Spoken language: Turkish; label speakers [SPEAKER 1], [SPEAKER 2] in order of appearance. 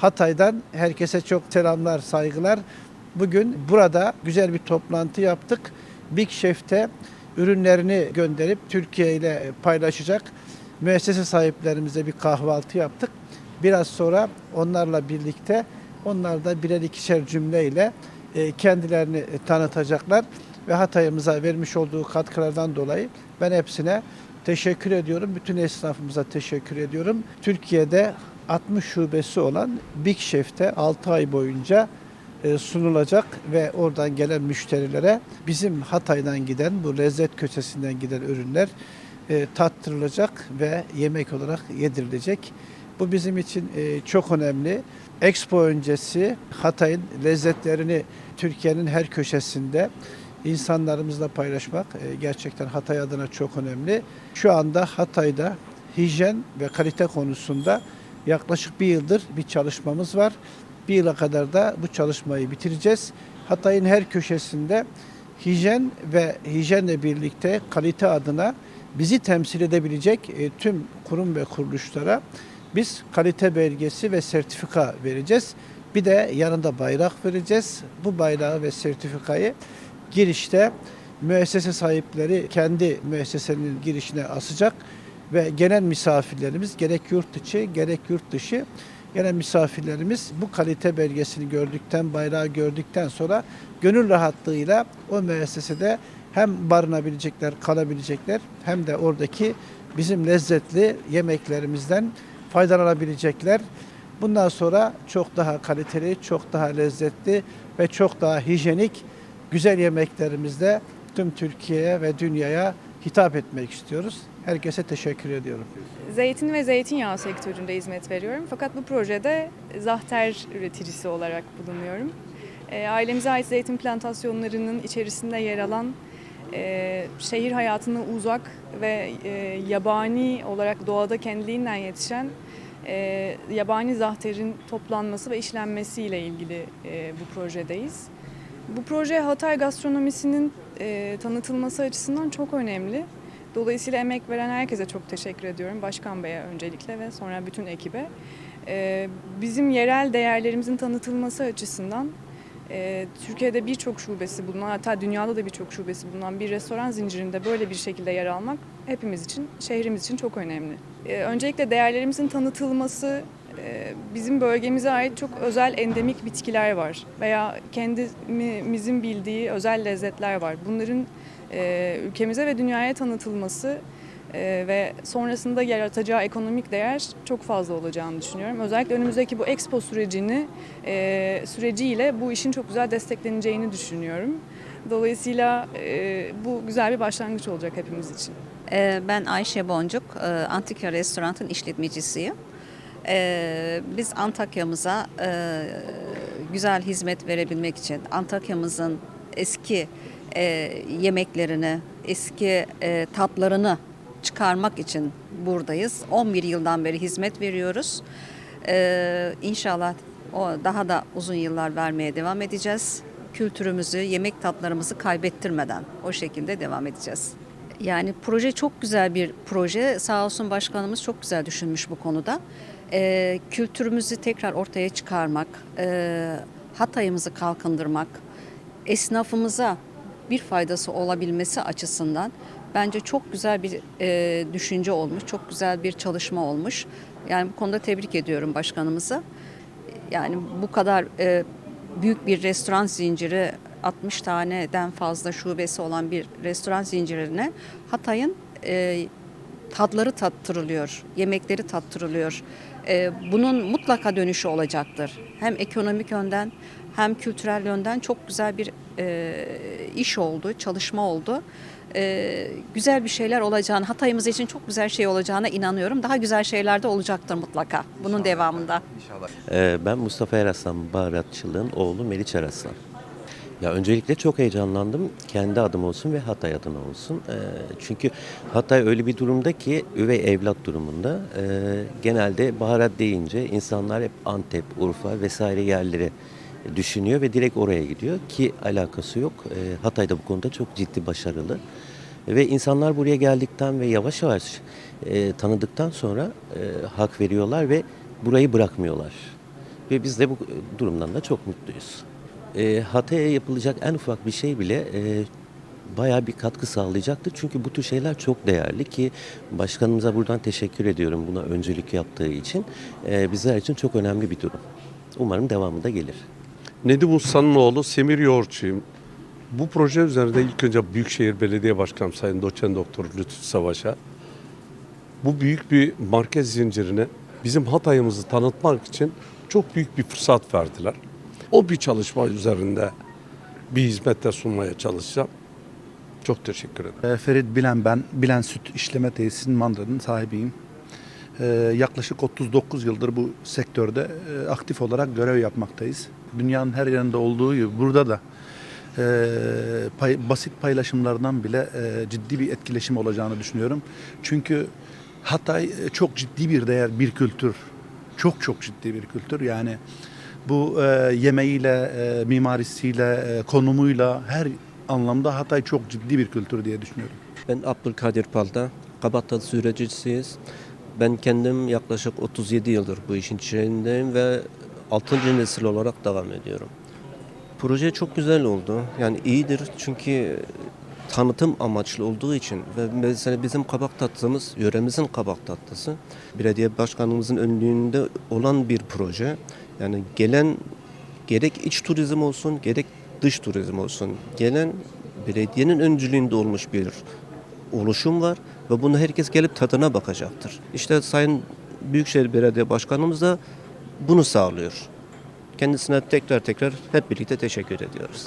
[SPEAKER 1] Hatay'dan herkese çok selamlar, saygılar. Bugün burada güzel bir toplantı yaptık. Big Chef'te ürünlerini gönderip Türkiye ile paylaşacak müessese sahiplerimize bir kahvaltı yaptık. Biraz sonra onlarla birlikte onlar da birer ikişer cümleyle e, kendilerini tanıtacaklar ve Hatay'ımıza vermiş olduğu katkılardan dolayı ben hepsine teşekkür ediyorum. Bütün esnafımıza teşekkür ediyorum. Türkiye'de 60 şubesi olan Big Chef'te 6 ay boyunca e, sunulacak ve oradan gelen müşterilere bizim Hatay'dan giden bu lezzet köşesinden giden ürünler e, tattırılacak ve yemek olarak yedirilecek. Bu bizim için e, çok önemli. Expo öncesi Hatay'ın lezzetlerini Türkiye'nin her köşesinde insanlarımızla paylaşmak e, gerçekten Hatay adına çok önemli. Şu anda Hatay'da hijyen ve kalite konusunda yaklaşık bir yıldır bir çalışmamız var. Bir yıla kadar da bu çalışmayı bitireceğiz. Hatay'ın her köşesinde hijyen ve hijyenle birlikte kalite adına bizi temsil edebilecek e, tüm kurum ve kuruluşlara biz kalite belgesi ve sertifika vereceğiz. Bir de yanında bayrak vereceğiz. Bu bayrağı ve sertifikayı girişte müessese sahipleri kendi müessesenin girişine asacak ve gelen misafirlerimiz gerek yurt içi gerek yurt dışı gelen misafirlerimiz bu kalite belgesini gördükten, bayrağı gördükten sonra gönül rahatlığıyla o müessesede hem barınabilecekler, kalabilecekler hem de oradaki bizim lezzetli yemeklerimizden faydalanabilecekler. Bundan sonra çok daha kaliteli, çok daha lezzetli ve çok daha hijyenik güzel yemeklerimizle tüm Türkiye'ye ve dünyaya hitap etmek istiyoruz. Herkese teşekkür ediyorum.
[SPEAKER 2] Zeytin ve zeytinyağı sektöründe hizmet veriyorum. Fakat bu projede zahter üreticisi olarak bulunuyorum. E, ailemize ait zeytin plantasyonlarının içerisinde yer alan e, şehir hayatına uzak ve e, yabani olarak doğada kendiliğinden yetişen e, yabani zahterin toplanması ve işlenmesiyle ilgili bu projedeyiz. Bu proje Hatay gastronomisinin e, tanıtılması açısından çok önemli. Dolayısıyla emek veren herkese çok teşekkür ediyorum. Başkan Bey'e öncelikle ve sonra bütün ekibe. Ee, bizim yerel değerlerimizin tanıtılması açısından e, Türkiye'de birçok şubesi bulunan hatta dünyada da birçok şubesi bulunan bir restoran zincirinde böyle bir şekilde yer almak hepimiz için, şehrimiz için çok önemli. Ee, öncelikle değerlerimizin tanıtılması, e, bizim bölgemize ait çok özel endemik bitkiler var veya kendimizin bildiği özel lezzetler var. Bunların e, ülkemize ve dünyaya tanıtılması e, ve sonrasında yaratacağı ekonomik değer çok fazla olacağını düşünüyorum. Özellikle önümüzdeki bu expo sürecini e, süreciyle bu işin çok güzel destekleneceğini düşünüyorum. Dolayısıyla bu güzel bir başlangıç olacak hepimiz için.
[SPEAKER 3] Ee, Ben Ayşe Boncuk, Antika Restorant'ın işletmecisiyim. Ee, Biz Antakya'mıza e, güzel hizmet verebilmek için, Antakya'mızın eski e, yemeklerini, eski e, tatlarını çıkarmak için buradayız. 11 yıldan beri hizmet veriyoruz. Ee, İnşallah o daha da uzun yıllar vermeye devam edeceğiz. Kültürümüzü, yemek tatlarımızı kaybettirmeden o şekilde devam edeceğiz. Yani proje çok güzel bir proje. Sağ olsun başkanımız çok güzel düşünmüş bu konuda. Ee, kültürümüzü tekrar ortaya çıkarmak, e, Hatay'ımızı kalkındırmak, esnafımıza bir faydası olabilmesi açısından bence çok güzel bir e, düşünce olmuş, çok güzel bir çalışma olmuş. Yani bu konuda tebrik ediyorum başkanımızı. Yani bu kadar e, büyük bir restoran zinciri 60 taneden fazla şubesi olan bir restoran zincirine Hatay'ın e, tadları tattırılıyor, yemekleri tattırılıyor. E, bunun mutlaka dönüşü olacaktır. Hem ekonomik yönden hem kültürel yönden çok güzel bir e, iş oldu, çalışma oldu. E, güzel bir şeyler olacağını, Hatay'ımız için çok güzel şey olacağına inanıyorum. Daha güzel şeyler de olacaktır mutlaka bunun devamında.
[SPEAKER 4] Ee, Ben Mustafa Eraslan Baharatçılığın oğlu Meriç Eraslan. Ya öncelikle çok heyecanlandım. Kendi adım olsun ve Hatay adına olsun. Ee, Çünkü Hatay öyle bir durumda ki üvey evlat durumunda. Ee, Genelde baharat deyince insanlar hep Antep, Urfa vesaire yerleri düşünüyor ve direkt oraya gidiyor ki alakası yok. Ee, Hatay da bu konuda çok ciddi başarılı. Ve insanlar buraya geldikten ve yavaş yavaş e, tanıdıktan sonra e, hak veriyorlar ve burayı bırakmıyorlar. Ve biz de bu durumdan da çok mutluyuz. E, Hatay'a yapılacak en ufak bir şey bile e, bayağı bir katkı sağlayacaktır. Çünkü bu tür şeyler çok değerli ki başkanımıza buradan teşekkür ediyorum buna öncülük yaptığı için. E, bizler için çok önemli bir durum. Umarım devamı da gelir.
[SPEAKER 5] Nedim Usta'nın oğlu Semir Yoğurtçuyum. Bu proje üzerinde ilk önce Büyükşehir Belediye Başkanım Sayın Doçent Doktor Lütfü Savaş'a bu büyük bir market zincirine bizim Hatay'ımızı tanıtmak için çok büyük bir fırsat verdiler. O bir çalışma üzerinde bir hizmette sunmaya çalışacağım. Çok teşekkür ederim.
[SPEAKER 6] Ee, Ferit Bilen ben. Bilen Süt İşleme Tesisinin mandalının sahibiyim. Ee, yaklaşık 39 yıldır bu sektörde e, aktif olarak görev yapmaktayız. Dünyanın her yerinde olduğu gibi burada da e, basit paylaşımlardan bile e, ciddi bir etkileşim olacağını düşünüyorum. Çünkü Hatay çok ciddi bir değer, bir kültür. Çok çok ciddi bir kültür. Yani bu e, yemeğiyle, e, mimarisiyle, e, konumuyla her anlamda Hatay çok ciddi bir kültür diye düşünüyorum.
[SPEAKER 7] Ben Abdülkadir Palda, Kabatalı sürecisiyiz. Ben kendim yaklaşık 37 yıldır bu işin içindeyim ve 6. nesil olarak devam ediyorum. Proje çok güzel oldu. Yani iyidir çünkü tanıtım amaçlı olduğu için ve mesela bizim kabak tatlımız yöremizin kabak tatlısı. Belediye başkanımızın önlüğünde olan bir proje. Yani gelen gerek iç turizm olsun gerek dış turizm olsun gelen belediyenin öncülüğünde olmuş bir oluşum var ve bunu herkes gelip tadına bakacaktır. İşte Sayın Büyükşehir Belediye Başkanımız da bunu sağlıyor. Kendisine tekrar tekrar hep birlikte teşekkür ediyoruz.